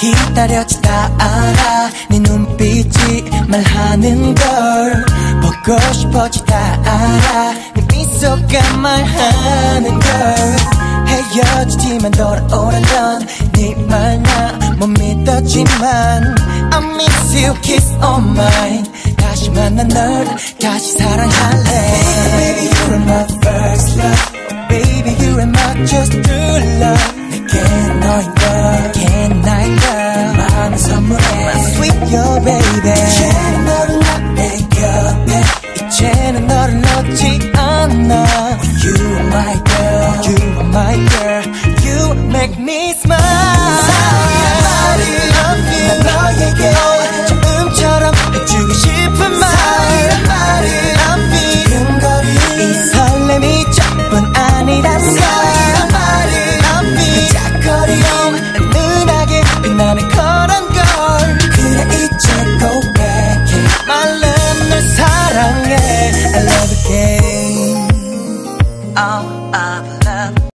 기다렸지 다 알아. 네 눈빛이 말하는 걸 보고 싶었지 다 알아. 네 미소가 말하는 걸 헤어지지만 돌아오라던 네말나못 믿었지만 I miss you kiss on mine. 다시 만난 널 다시 사랑할래. Baby you're my first love. Baby you're my just dream. baby. You are my girl. You are my girl. You make me smile. all up.